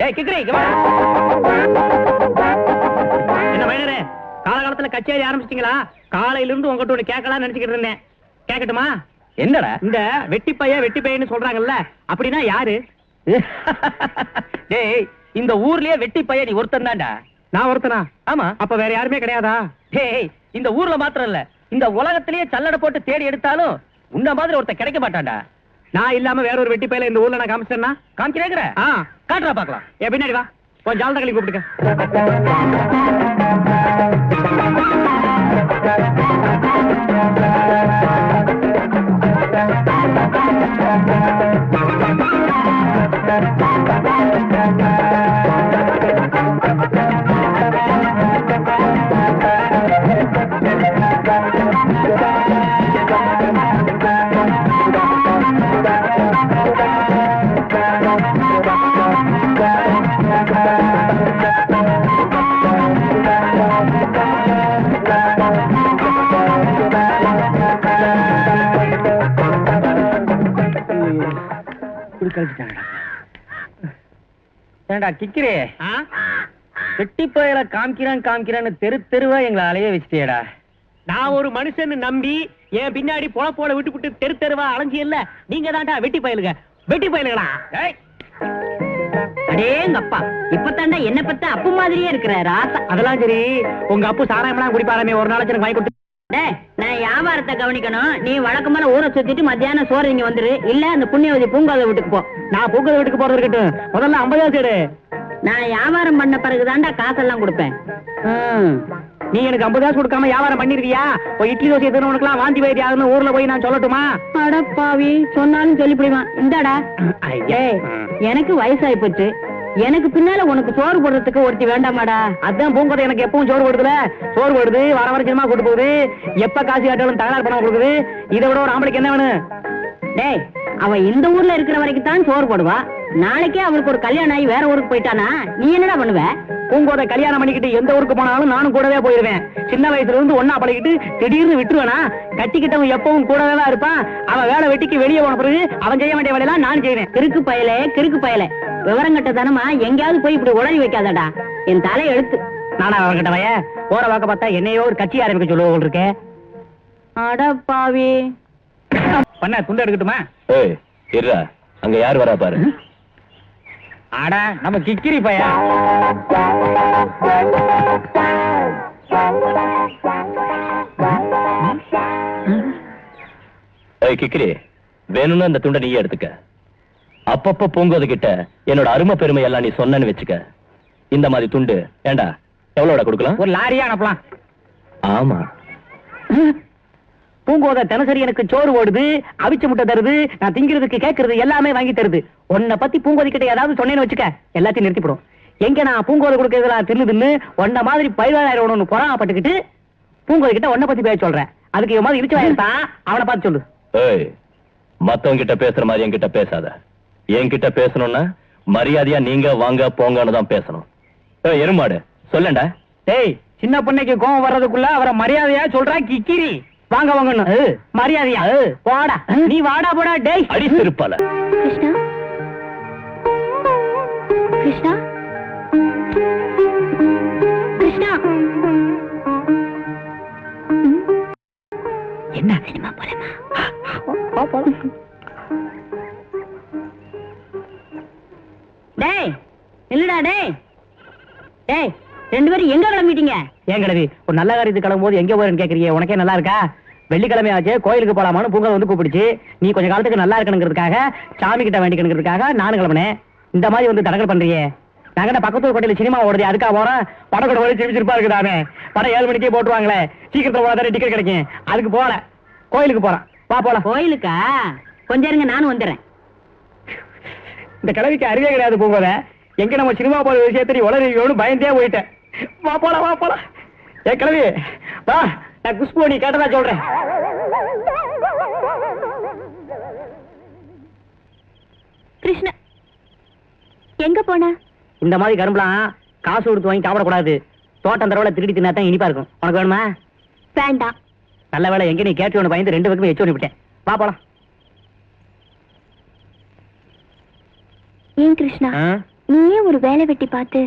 டேய் கிக்கரி இங்க வா. என்ன மைனரே காலகாலத்துல கச்சேரி ஆரம்பிச்சிட்டீங்களா? காலையில இருந்து உங்ககிட்ட ஒண்ணு கேட்கலாம்னு நினைச்சுக்கிட்டு இருந்தேன். கேட்கட்டுமா? என்னடா? இந்த வெட்டி பைய வெட்டி பையன்னு சொல்றாங்கல்ல அப்படின்னா யாரு? டேய் இந்த ஊர்லயே வெட்டி பையன் நீ ஒருத்தன் தான்டா. நான் ஒருத்தனா? ஆமா. அப்ப வேற யாருமே கிடையாதா? டேய் இந்த ஊர்ல மாத்திரம் இல்ல. இந்த உலகத்திலேயே சல்லடை போட்டு தேடி எடுத்தாலும் உன்ன மாதிரி ஒருத்தன் கிடைக்க மாட்டான்டா. நான் இல்லாம வேற ஒரு வெட்டி பையில இந்த ஊர்ல நான் காமிச்சிட்டேன்னா? காமிக்கிறேங்கிற? ஆ. காட்டுறா பாக்கலாம் என் பின்னாடி வா. கொஞ்சம் ஜாலதகளி கூப்பிட்டுக்க ஏண்டா கிக்கிறே? ஆ? வெட்டி பையல காமிக்கிறான் காமிக்கிறான்னு தெரு தெருவா எங்களை அலைய வச்சுட்டியடா. நான் ஒரு மனுஷன் நம்பி என் பின்னாடி பொழப்போட விட்டு விட்டு தெரு தெருவா அலைஞ்சியல்ல நீங்க தான்டா வெட்டி பயலுங்க. வெட்டி பயலுங்களா ஏய்! அடேங்கப்பா இப்பதாண்டா என்ன பத்த அப்பு மாதிரியே இருக்கிற ராசா அதெல்லாம் சரி உங்க அப்பு சாராயம்லாம் குடிப்பாராமே ஒரு நாளைக்கு எனக்கு வாங்கி கொடுத்து நான் வியாபாரத்தை கவனிக்கணும். நீ வழக்கமான ஊரை சுத்திட்டு மத்தியானம் சோறு இங்க வந்துரு. இல்ல அந்த புண்ணியவதி பூங்காத வீட்டுக்கு போ. நான் பூக்கத வீட்டுக்கு போறது இருக்கட்டும். முதல்ல ஐம்பதா சரி நான் வியாபாரம் பண்ண பிறகுதான்டா காசெல்லாம் கொடுப்பேன். நீ எனக்கு ஐம்பது காசு கொடுக்காம வியாபாரம் பண்ணிருக்கியா? ஒரு இட்லி தோசை எத்தனவனுக்குலாம் வாந்தி வைத்திய ஆகுன்னு ஊர்ல போய் நான் சொல்லட்டுமா? அட பாவி சொன்னாலும் சொல்லி புடிவான் இந்தாடா எனக்கு வயசாயி போச்சு எனக்கு பின்னால உனக்கு சோறு போடுறதுக்கு ஒருத்தி வேண்டாமாடா. அதான் பூங்கோதை எனக்கு எப்பவும் சோறு போடுதுல. சோறு போடுது வர வர சினிமா கூட்டு போகுது. எப்ப காசு காட்டாலும் தகராறு பணம் கொடுக்குது. இதை விட ஒரு ஆம்பளைக்கு என்ன வேணும்? டேய் அவ இந்த ஊர்ல இருக்கிற வரைக்கும் தான் சோறு போடுவா. நாளைக்கே அவளுக்கு ஒரு கல்யாணம் ஆகி வேற ஊருக்கு போயிட்டானா? நீ என்னடா பண்ணுவ? பூங்கோதை கல்யாணம் பண்ணிக்கிட்டு எந்த ஊருக்கு போனாலும் நானும் கூடவே போயிருவேன். சின்ன வயசுல இருந்து ஒன்னா பழகிட்டு திடீர்னு விட்டுருவேனா? கட்டிக்கிட்டவன் எப்பவும் கூடவே தான் இருப்பான். அவன் வேலை வெட்டிக்கு வெளியே போன பிறகு அவன் செய்ய வேண்டிய வேலையெல்லாம் நான் செய்வேன். கிறுக்கு பயலே கிறுக்கு பயலே. விவரம் கட்டத்தனமா எங்கேயாவது போய் இப்படி உளறி வைக்காதடா. என் தலை எழுத்து நானா அவன்கிட்ட வய போற வாக்க பார்த்தா என்னையோ ஒரு கட்சி ஆரம்பிக்க சொல்லுவோம் இருக்கே. அட பாவி. பண்ண துண்டு எடுக்கட்டுமா? ஏய் இருடா. அங்க யார் வரா பாரு. அட நம்ம கிக்கிரி பையா ஏய் கிக்கிரி வேணும்னா அந்த துண்டை நீயே எடுத்துக்க. அப்பப்ப பூங்கோது கிட்ட என்னோட அருமை பெருமை எல்லாம் நீ சொன்னேன்னு வச்சுக்க. இந்த மாதிரி துண்டு ஏண்டா எவ்வளோட கொடுக்கலாம்? ஒரு லாரியா அனுப்பலாம். ஆமா. பூங்கோதை தினசரி எனக்கு சோறு ஓடுது அவிச்ச முட்டை தருது நான் திங்கிறதுக்கு கேட்கறது எல்லாமே வாங்கி தருது. உன்னை பத்தி பூங்கோதை கிட்ட ஏதாவது சொன்னேன்னு வச்சுக்க எல்லாத்தையும் நிறுத்திப்படும். எங்க நான் பூங்கோதை கொடுக்கறதுலாம் தின்னு தின்னு உன்ன மாதிரி பயிலாயிரம் ஒண்ணு பொறாமப்பட்டுக்கிட்டு பூங்கோதை கிட்ட உன்னை பத்தி பேச சொல்றேன். அதுக்கு இவன் மாதிரி இடிச்சு வாயிருந்தான் அவனை பார்த்து சொல்லு. ஏய் மத்தவங்க கிட்ட பேசுற மாதிரி என்கிட்ட பேசாத. என்கிட்ட பேசணும்னா மரியாதையா நீங்க வாங்க போங்கன்னு தான் பேசணும். எருமாடு சொல்லண்டா? டேய் சின்ன பொண்ணைக்கு கோவம் வர்றதுக்குள்ள அவரை மரியாதையா சொல்றா கிக்கிரி. வாங்க வாங்கன்னு. மரியாதையா? வாடா. நீ வாடா போடா டேய். அடி கிருஷ்ணா கிருஷ்ணா ரெண்டு பேரும் எங்க கிளம்பிட்டீங்க? ஏன் கிழவி ஒரு நல்ல காரியத்துக்கு கிளம்பும் போது எங்க போறேன்னு கேக்குறீங்க? உனக்கே நல்லா இருக்கா? வெள்ளிக்கிழமை ஆச்சு கோயிலுக்கு போலாமான்னு பூங்கா வந்து கூப்பிடுச்சு. நீ கொஞ்ச காலத்துக்கு நல்லா இருக்கணுங்கிறதுக்காக சாமி கிட்ட வேண்டிக்கணுங்கிறதுக்காக நானும் கிளம்பினேன். இந்த மாதிரி வந்து தடங்கல் பண்றியே. நாங்க பக்கத்து கோட்டையில சினிமா ஓடுது அதுக்கா போறோம் படம் கூட ஓடி சிரிப்பு சிரிப்பா இருக்குதாமே. படம் ஏழு மணிக்கே போட்டுருவாங்களே. சீக்கிரத்துல போனா டிக்கெட் கிடைக்கும். அதுக்கு போல கோயிலுக்கு போறேன். வா போலாம். கோயிலுக்கா? கொஞ்சம் இருங்க நானும் வந்துடுறேன். இந்த கிழவிக்கு அறிவே கிடையாது போகும்போத எங்க நம்ம சினிமா போற விஷயத்தை நீ உளறியோன்னு பயந்தே போயிட்டேன். வா போலாம் வா போலாம். ஏ கிழவி வா. நான் குஷ்பு நீ கேட்டதா சொல்றேன். கிருஷ்ணா எங்க போன? இந்த மாதிரி கரும்புலாம் காசு கொடுத்து வாங்கி சாப்பிடக்கூடாது. தோட்டம் தரவுல திருடி தின்னா தான் இனிப்பா இருக்கும். உனக்கு வேணுமா? வேண்டாம். நல்ல வேளை எங்க நீ கேட்டு ஒன்று பயந்து ரெண்டு பக்கமே எச்சு விட்டேன். வா போலாம். ஏன் கிருஷ்ணா? நீயே ஒரு வேலை வெட்டி பார்த்து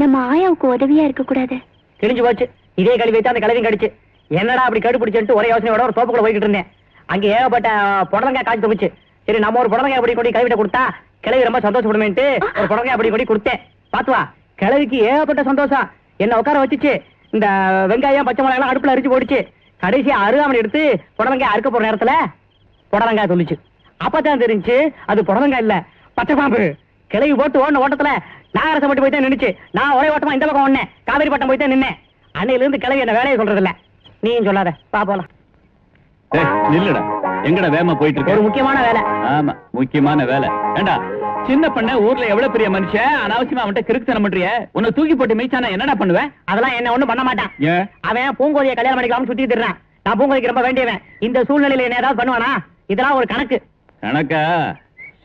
நம்ம ஆயாவுக்கு உதவியா இருக்க கூடாது தெரிஞ்சு போச்சு. இதே கழுவி அந்த கழுவியும் கடிச்சு. என்னடா அப்படி கடு பிடிச்சிட்டு ஒரே யோசனையோட ஒரு தோப்புக்குள்ள போய்கிட்டு இருந்தேன். அங்க ஏகப்பட்ட புடலங்காய் காய்ச்சி போச்சு சரி நம்ம ஒரு புடலங்காய் அப்படி கொண்டு கழுவிட்ட கொடுத்தா கிழவி ரொம்ப சந்தோஷப்படுமேன்ட்டு ஒரு புடலங்காய் அப்படி கொண்டு கொடுத்தேன். பாத்துவா கிழவிக்கு ஏகப்பட்ட சந்தோஷம். என்ன உட்கார வச்சுச்சு. இந்த வெங்காயம் பச்சை மிளகாய் அடுப்புல அரிச்சு போடுச்சு கடைசியா அருகாமணி எடுத்து புடலங்காய் அறுக்க போற நேரத்துல புடலங்காய் சொல்லிச்சு அப்பதான் தெரிஞ்சு அது புடலங்காய் இல்ல பச்சை பாம்பு. கிளவி போட்டு ஓடின ஓட்டத்துல நாகரசம் பட்டு போய் தான் நின்னுச்சு. நான் ஒரே ஓட்டமா இந்த பக்கம் ஒண்ணேன் காவேரி பட்டம் போய் தான் நின்னேன். அன்னையில இருந்து கிளவி என்ன வேலையை சொல்றது இல்ல நீயும் சொல்லாத. பா போலாம். நில்லுடா. எங்கடா போயிட்டு ஒரு இருக்க முக்கியமான வேலை. ஆமா முக்கியமான வேலை. ஏண்டா சின்ன பண்ண ஊர்ல எவ்வளவு பெரிய மனுஷன்? அனாவசியமா அவன்கிட்ட கிறுக்குத்தனம் பண்றிய? உன்னை தூக்கி போட்டு மேய்ச்சானா என்னடா பண்ணுவேன் அதெல்லாம் என்ன ஒண்ணும் பண்ண மாட்டான். அவன் பூங்கோதிய கல்யாணம் பண்ணிக்கலாம்னு சுத்தி திடுறான் நான் பூங்கோதிக்கு ரொம்ப வேண்டியவன். இந்த சூழ்நிலையில என்ன ஏதாவது பண்ணுவானா? இதெல்லாம் ஒரு கணக்கு. கணக்கா?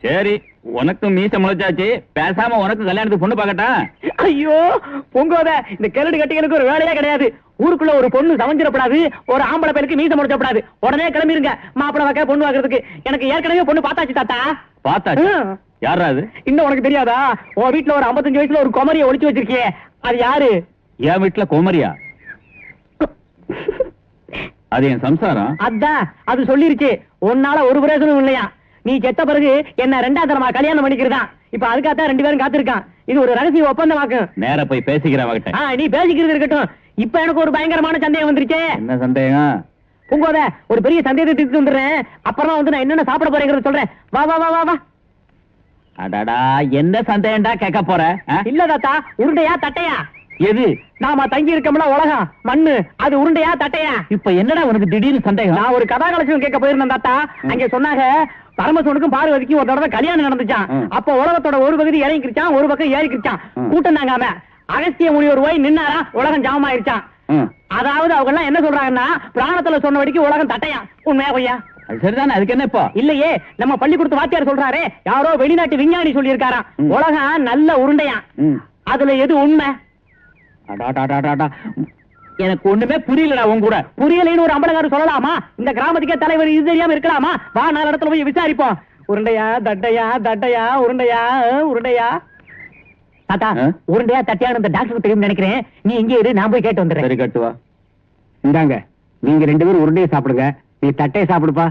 சரி. உனக்கும் மீச முளைச்சாச்சு பேசாம உனக்கு கல்யாணத்துக்கு பொண்ணு பார்க்கட்டா? ஐயோ பூங்கோத இந்த கிழடு கட்டிகளுக்கு ஒரு வேலையே கிடையாது. ஊருக்குள்ள ஒரு பொண்ணு சமைஞ்சிடப்படாது ஒரு ஆம்பளை பையனுக்கு மீச முடிச்சப்படாது உடனே கிளம்பிருங்க மாப்பிளை வைக்க பொண்ணு வாக்குறதுக்கு எனக்கு ஏற்கனவே பொண்ணு பார்த்தாச்சு தாத்தா. பார்த்தாச்சு. யாரா அது? இன்னும் உனக்கு தெரியாதா? உன் வீட்டுல ஒரு 55 வயசுல ஒரு குமரியை ஒளிச்சு வச்சிருக்கியே. அது யாரு? என் வீட்டுல கோமரியா? அது என் சம்சாரம். அதான் அது சொல்லிருச்சு. உன்னால ஒரு பிரயோஜனம் இல்லையா? நீ செத்த பிறகு என்ன ரெண்டாம் தரமா கல்யாணம் பண்ணிக்கிறதா? இப்ப அதுக்காகத்தான் ரெண்டு பேரும் காத்திருக்கான். இது ஒரு ரகசிய ஒப்பந்தமாக்கும் நேரா போய் ஆ, நீ பேசிக்கிறது இருக்கட்டும். இப்ப எனக்கு ஒரு பயங்கரமான சந்தேகம் வந்துருச்சே. என்ன சந்தேகம்? பூங்கோத ஒரு பெரிய சந்தேகத்தை தீர்த்து வந்துடுறேன். அப்புறமா வந்து நான் என்னென்ன சாப்பிட போறேங்கிறத சொல்றேன். வா வா வா வா வா. அடடா என்ன சந்தேகம்டா கேட்க போற? இல்ல தாத்தா உருண்டையா தட்டையா? எது? நாம தங்கி இருக்கோம்ல உலகம். மண்ணு அது உருண்டையா தட்டையா? இப்ப என்னடா உனக்கு திடீர்னு சந்தேகம்? நான் ஒரு கதா கலட்சியம் கேட்க போயிருந்தேன் தாத்தா. அங்க சொன்னாங்க பரமசிவனுக்கும் பார்வதிக்கும் ஒரு தடவை கல்யாணம் நடந்துச்சான். அப்ப உலகத்தோட ஒரு பகுதி இறங்கிருச்சான் ஒரு பக்கம் ஏறிக்கிருச்சான். கூட்டம் தாங்காம அகஸ்திய முனிவர் போய் நின்னாரா உலகம் ஜாமாயிருச்சான் ம். அதாவது அவங்க எல்லாம் என்ன சொல்றாங்கன்னா பிராணத்துல சொன்ன வரைக்கும் உலகம் தட்டையா உண்மையா அது சரிதானே அதுக்கு என்ன இப்போ இல்லையே நம்ம பள்ளிக்கூடத்து வாத்தியார் சொல்றாரே யாரோ வெளிநாட்டு விஞ்ஞானி சொல்லியிருக்காராம். உலகம் நல்ல உருண்டையா. அதுல எது உண்மை. எனக்கு ஒண்ணுமே புரியலடா உன் கூட. புரியலைன்னு ஒரு அம்பலகாரர் சொல்லலாமா? இந்த கிராமத்துக்கே தலைவர் இது தெரியாம இருக்கலாமா? வா நாலு இடத்துல போய் விசாரிப்போம். உருண்டையா தட்டையா தட்டையா உருண்டையா உருண்டையா. தாத்தா? உருண்டையா தட்டையான்னு இந்த டாக்டருக்கு தெரியும் நினைக்கிறேன். நீ இங்கே இரு நான் போய் கேட்டு வந்துடுறேன். சரி கட்டுவா இந்தாங்க நீங்க ரெண்டு பேரும் உருண்டையை சாப்பிடுங்க. நீ தட்டையை சாப்பிடுப்பா.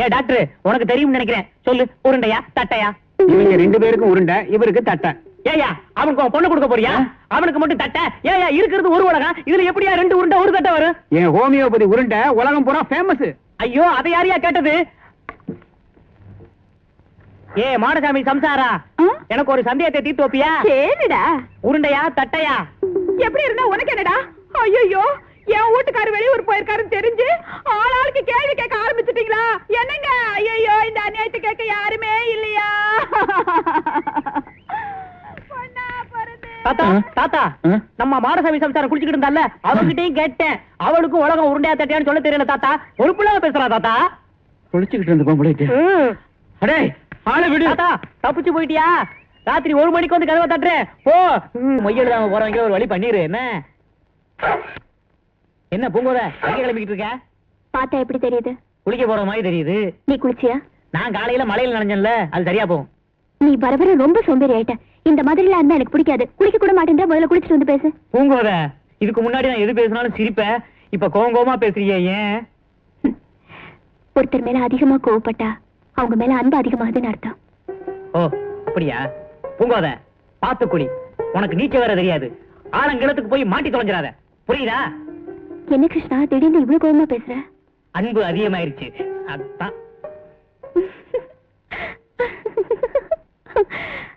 ஏ டாக்டர் உனக்கு தெரியும் நினைக்கிறேன். சொல்லு உருண்டையா தட்டையா? இவங்க ரெண்டு பேருக்கும் உருண்டை இவருக்கு தட்டை. ஏயா அவனுக்கு பொண்ணு கொடுக்க போறியா? அவனுக்கு மட்டும் தட்டை? ஏயா இருக்கிறது ஒரு உலகம். இதுல எப்படியா ரெண்டு உருண்டை ஒரு தட்டை வரும்? என் ஹோமியோபதி உருண்டை உலகம் பூரா ஃபேமஸ் ஐயோ அதை யாரையா கேட்டது? ஏ மாடசாமி சம்சாரா? எனக்கு ஒரு சந்தேகத்தை தீர்த்து வைப்பியா? சரிடா உருண்டையா தட்டையா? எப்படி இருந்தா உனக்கு என்னடா? ஐயோ என் வீட்டுக்காரர் வெளியூர் போயிருக்காருன்னு தெரிஞ்சு ஆளாளுக்கு கேள்வி கேட்க ஆரம்பிச்சிட்டீங்களா? என்னங்க? ஐயோ இந்த அநியாயத்தை கேட்க யாருமே இல்லையா. தாத்தா தாத்தா? நம்ம மாடசாமி சம்சாரம் குளிச்சுக்கிட்டு இருந்தால அவகிட்டயும் கேட்டேன். அவளுக்கும் உலகம் உருண்டையா தட்டையான்னு சொல்ல தெரியல தாத்தா. பொறுப்புலாம பேசுறா தாத்தா. குளிச்சுக்கிட்டு இருந்த பொம்பளைக்கு. அடே ஆளை விடு. தாத்தா தப்பிச்சு போயிட்டியா? ராத்திரி ஒரு மணிக்கு வந்து கதவை தட்டுறேன் போ. மொய்யெழுதாம போறவங்க ஒரு வழி பண்ணிரு என்ன? என்ன பூங்கோத எங்க கிளம்பிக்கிட்டு இருக்க? பார்த்தா எப்படி தெரியுது? குளிக்க போற மாதிரி தெரியுது. நீ குளிச்சியா? நான் காலையில மலையில நனைஞ்சேன்ல அது சரியா போகும். நீ வர ரொம்ப சோம்பேறி ஆயிட்ட. இந்த மாதிரி எல்லாம் இருந்தா எனக்கு பிடிக்காது. குளிக்க கூட மாட்டேன் முதல்ல குளிச்சுட்டு வந்து பேசு. பூங்கோத இதுக்கு முன்னாடி நான் எது பேசினாலும் சிரிப்பேன் இப்ப கோவம் கோவமா பேசுறிய ஏன்? ஒருத்தர் மேல அதிகமா கோவப்பட்டா அவங்க மேல அன்பு அதிகமாகுதுன்னு அர்த்தம். ஓ அப்படியா? பூங்கோத பாத்து குடி. உனக்கு நீச்சல் வேற தெரியாது. ஆலங்கிழத்துக்கு போய் மாட்டி தொலைஞ்சிடாத. புரியுதா? என்ன கிருஷ்ணா திடீர்னு இவ்வளவு கோவமா பேசுற? அன்பு அதிகமாயிருச்சு. அதான்.